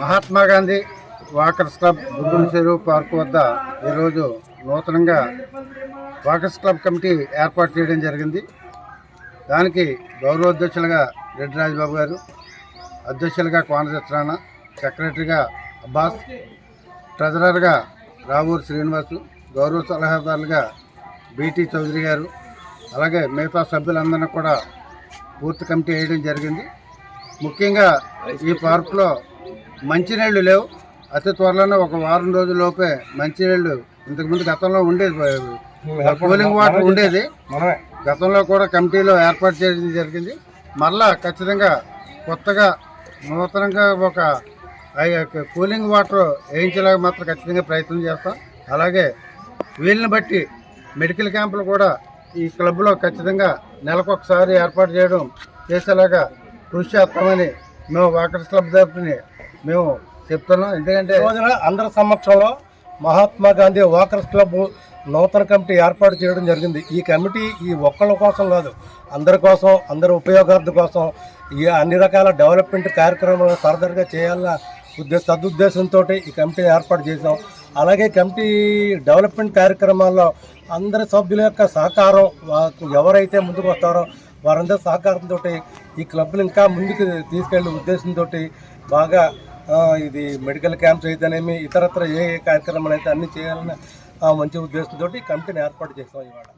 Mahatma Gandhi walkers club Guntur చెరువు park వద్ద ఈరోజు నూతనంగా వాకర్స్ క్లబ్ కమిటీ ఏర్పాటు చేయడం జరిగింది. దానికి గౌరవాధ్యక్షులుగా రెడ్డి రాజబాబు గారు అధ్యక్షులుగా కోన సత్యనారాయణ సెక్రటరీగా అబ్బాస్ ట్రెజరర్గా రావూరు శ్రీనివాసు గౌరవ సలహాదారులుగా బీటీ చౌదరి గారు అలాగే మిగతా సభ్యులందరినీ కూడా పూర్తి కమిటీ వేయడం జరిగింది. ముఖ్యంగా ఈ పార్కులో మంచినీళ్ళు లేవు. అతి త్వరలోనే ఒక వారం రోజుల్లోపే మంచినీళ్ళు ఇంతకుముందు గతంలో ఉండేది కూలింగ్ వాటర్ ఉండేది. గతంలో కూడా కమిటీలో ఏర్పాటు చేయడం జరిగింది. మళ్ళా ఖచ్చితంగా కొత్తగా నూతనంగా ఒక కూలింగ్ వాటర్ వేయించేలాగా మాత్రం ఖచ్చితంగా ప్రయత్నం చేస్తాం. అలాగే వీళ్ళని బట్టి మెడికల్ క్యాంపులు కూడా ఈ క్లబ్లో ఖచ్చితంగా నెలకొకసారి ఏర్పాటు చేయడం చేసేలాగా కృషి చేస్తామని మేము వాకర్స్ క్లబ్ తరఫుని మేము చెప్తున్నాం. ఎందుకంటే రోజున అందరి సమక్షంలో మహాత్మా గాంధీ వాకర్స్ క్లబ్ నూతన కమిటీ ఏర్పాటు చేయడం జరిగింది. ఈ కమిటీ ఈ ఒక్కళ్ళ కోసం కాదు అందరి కోసం అందరి ఉపయోగార్థ కోసం ఈ అన్ని రకాల డెవలప్మెంట్ కార్యక్రమాలు ఫర్దర్గా చేయాలన్న ఉద్దేశ సదుద్దేశంతో ఈ కమిటీ ఏర్పాటు చేసాం అలాగే కమిటీ డెవలప్మెంట్ కార్యక్రమాల్లో అందరి సభ్యుల యొక్క సహకారం ఎవరైతే ముందుకు వస్తారో వారందరూ సహకారంతో ఈ క్లబ్ను ఇంకా ముందుకు తీసుకెళ్ళే ఉద్దేశంతో బాగా ఇది మెడికల్ క్యాంప్స్ అయితేనేమి ఇతరత్ర ఏ ఏ కార్యక్రమాలు అయితే అన్ని చేయాలని మంచి ఉద్దేశంతో ఈ కమిటీని ఏర్పాటు చేస్తాం ఇవాళ.